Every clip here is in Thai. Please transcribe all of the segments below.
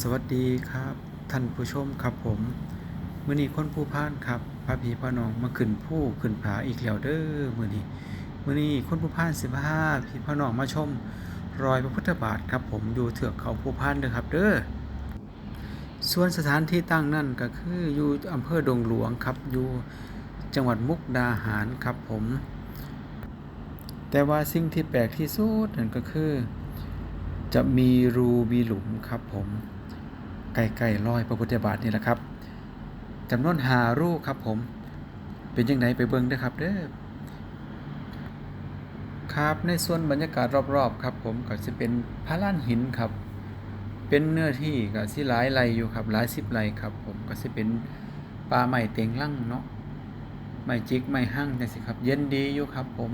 สวัสดีครับ ท่านผู้ชมครับผมมื้อนี้คนผู้พานครับพาพี่พาน้องมาขึ้นผู้ขึ้นผาอีกแล้วเด้อมื้อนี้มื้อนี้คนผู้พานสิพาพี่พาน้องมาชม รอยพระพุทธบาทครับผมอยู่เทือกเขาผู้พานเด้อครับ เด้อส่วนสถานที่ตั้งนั่นก็คืออยู่อำเภอดงหลวงครับอยู่จังหวัดมุกดาหารครับผม แต่ว่าสิ่งที่แปลกที่สุดนั่นก็คือ จะมีรูมีหลุมครับผม ใกล้ๆรอยพระพุทธบาทนี่แหละครับจำนวนหารูครับผม เป็นยังไงไปเบิ่งเด้ครับเด้อครับในส่วนบรรยากาศรอบๆครับ ผมก็จะเป็นพระล้านหินครับ เป็นเนื้อที่ก็สิหลายไรอยู่ครับหลายสิบไรครับ ผมก็สิเป็นป่าไม้เต็งลั่งเนาะไม้จิกไม้หั่งจังซี่ครับ เย็นดีอยู่ครับ ผม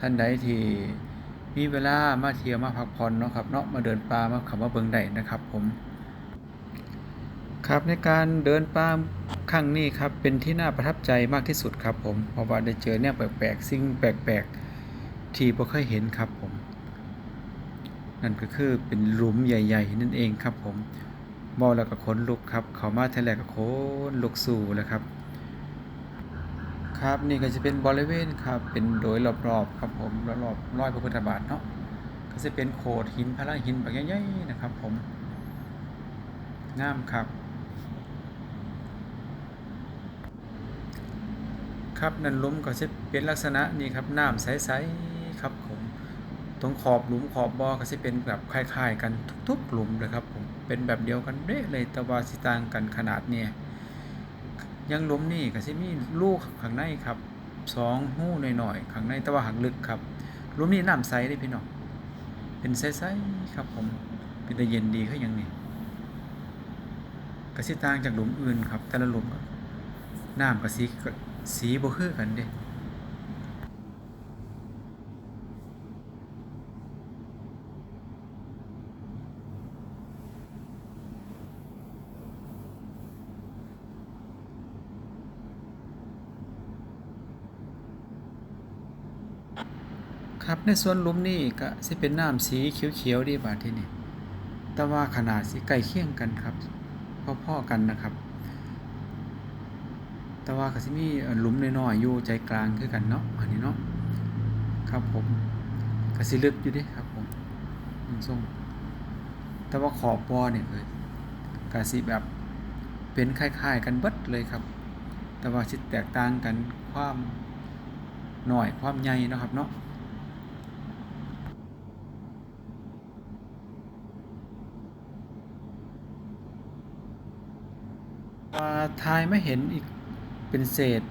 ท่านใดที่มีเวลามาเที่ยวมาพักผ่อนเนาะครับเนาะมาเดินป่ามาขับมาเบิงได้นะครับ ผม ครับในการเดินป่าครั้งนี้ครับเป็นที่น่าประทับใจมากที่สุดครับ ผมเพราะว่าได้เจอเนี่ยแปลกๆสิ่งแปลกๆ ที่บ่เคยเห็นครับผม นั่นก็คือเป็นหลุมใหญ่ ๆ นั่นเองครับผมมองแล้วก็ขนลุกครับ เขามาเท่าไรก็ขนลุกสู่เลยครับ ครับนี่ก็จะเป็นบริเวณครับเป็นโดยรอบๆครับผมรอบๆร้อยพระพุทธบาทเนาะก็จะเป็นโขดหินพระหินแบบใหญ่ๆนะครับ ผมงามครับ ครับนั่นลุมก็จะเป็นลักษณะนี่ครับน้ำใสๆครับผมตรงขอบหลุมขอบบ่อก็จะเป็นแบบคล้าย ๆ กันทุกๆหลุมเลยครับผมเป็นแบบเดียวกันเด้เลยต่ว่าสิตางกันขนาดเนี่ยยังหลุมนี่ก็สิมีลูกข้างในครับสองหู้หน่อยๆข้างในต่ว่าหักลึกครับหลุมนี้น้ำใสเด้พี่น้องเป็นใสๆครับผมเป็นแต่เย็นดีคือหยังนี่ก็สิตางจากหลุมอื่นครับ แต่ละหลุมก็น้ำก็สีก็สี สีบ่คือกันเด้ครับในส่วนลุมนี้ก็สิเป็นน้ำสีเขียวๆดีบาดที่นี่แต่ว่าขนาดสิใกล้เคียงกันครับพอๆกันนะครับ แต่ว่าก็สิมีหลุมน้อยๆอยู่ใจกลางคือกันเนาะอันนี้เนาะครับผมก็สิลึกอยู่ด้ครับผมอืมทรงแต่ว่าขอบบอเนี่ยคือก็สิแบบเป็นคล้ายๆกันเบิดเลยครับ แต่ว่าสิแตกต่างกันความหน้อยความใหญ่นะครับเนาะทายไม่เห็นอีก เป็นเศษ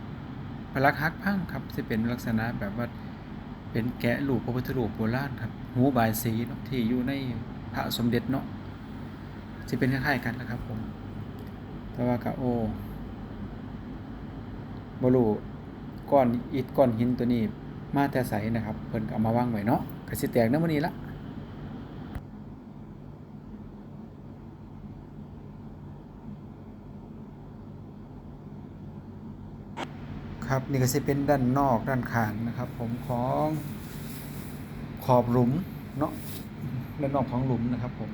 พลักหักพังครับจะเป็นลักษณะแบบว่าเป็นแกะรูปพระพุทธรูปโบราณครับหูบายสีเนาะที่อยู่ในพระสมเด็จเนาะจะเป็นคล้ายๆกันนะครับผมแต่ว่ากะโอบรูก้อนอิฐก้อนหินตัวนี้มาแต่ใสนะครับเพิ่นก็เอามาวางไว้เนาะก็สิแตกในมื้อนี้ละ ครับ นี่ก็จะเป็นด้านนอกด้านข้างนะครับ ผมของขอบหลุมเนาะด้านนอกของหลุมนะครับ ผม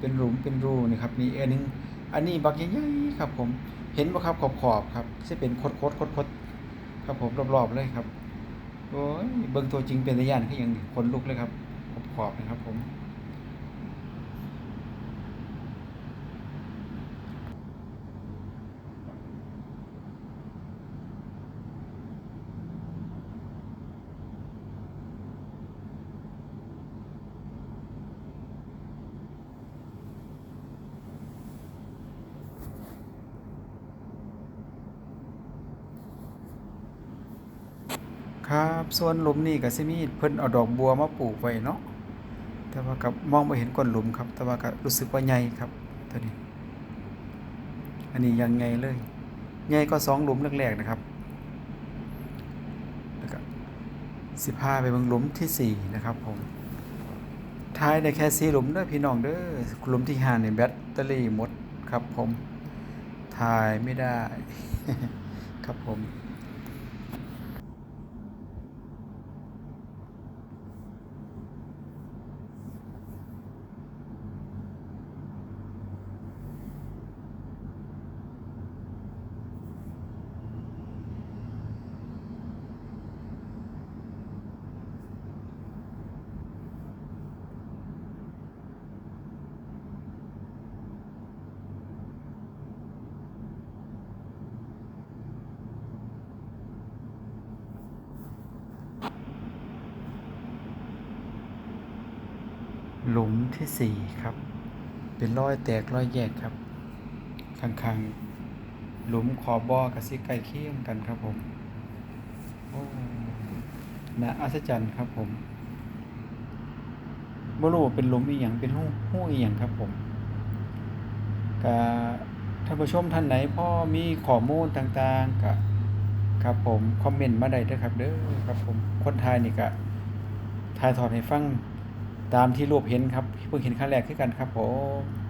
เป็นหลุมเป็นรูนี่ครับมีอันนึงอันนี้บักใหญ่ๆครับ ผมเห็นป่ะครับขอบขอบครับจะเป็นโคดคดคดคดๆครับผมรอบๆเลยครับโอ้ยเบิ่งตัวจริงเป็นตะย่านคือหยังขนลุกเลยครับขอบขอบนะครับผม ครับส่วนหลุมนี่ก็สิมีเพิ่นเอาดอกบัวมาปลูกไว้เนาะแต่ว่ากับมองบ่เห็นก้นหลุมครับ แต่ว่าก็รู้สึกว่าใหญ่ครับตัวนี้ อันนี้ยังไงเลยใหญ่ก็สองหลุมแรกๆนะครับแล้วก็สิพาไปเบิ่งหลุมที่สี่นะครับผมท้ายได้แค่สี่หลุมเด้อพี่น้องเด้อหลุมที่ห้าเนี่ยแบตเตอรี่หมดครับผมถ่ายไม่ได้ ครับผม หลุมที่สี่ครับ เป็นรอยแตกรอยแยกครับข้างๆหลุมขอบบอกับสิใกล้เคียงกันครับผมโอ้น่าอัศจรรย์ครับผมบรูเป็นหลุมอีหยังเป็นหู้หู้อีหยังครับผมก็ท่านผู้ชมท่านไหนพ่อมีข้อมูลต่างๆก็ครับผมคอมเมนต์มาได้เด้อครับเด้อครับผมคนไทยนี่ก็ถ่ายทอดให้ฟัง ตามที่รูปเห็นครับเพิ่งเห็นครั้งแรกคือกันครับผม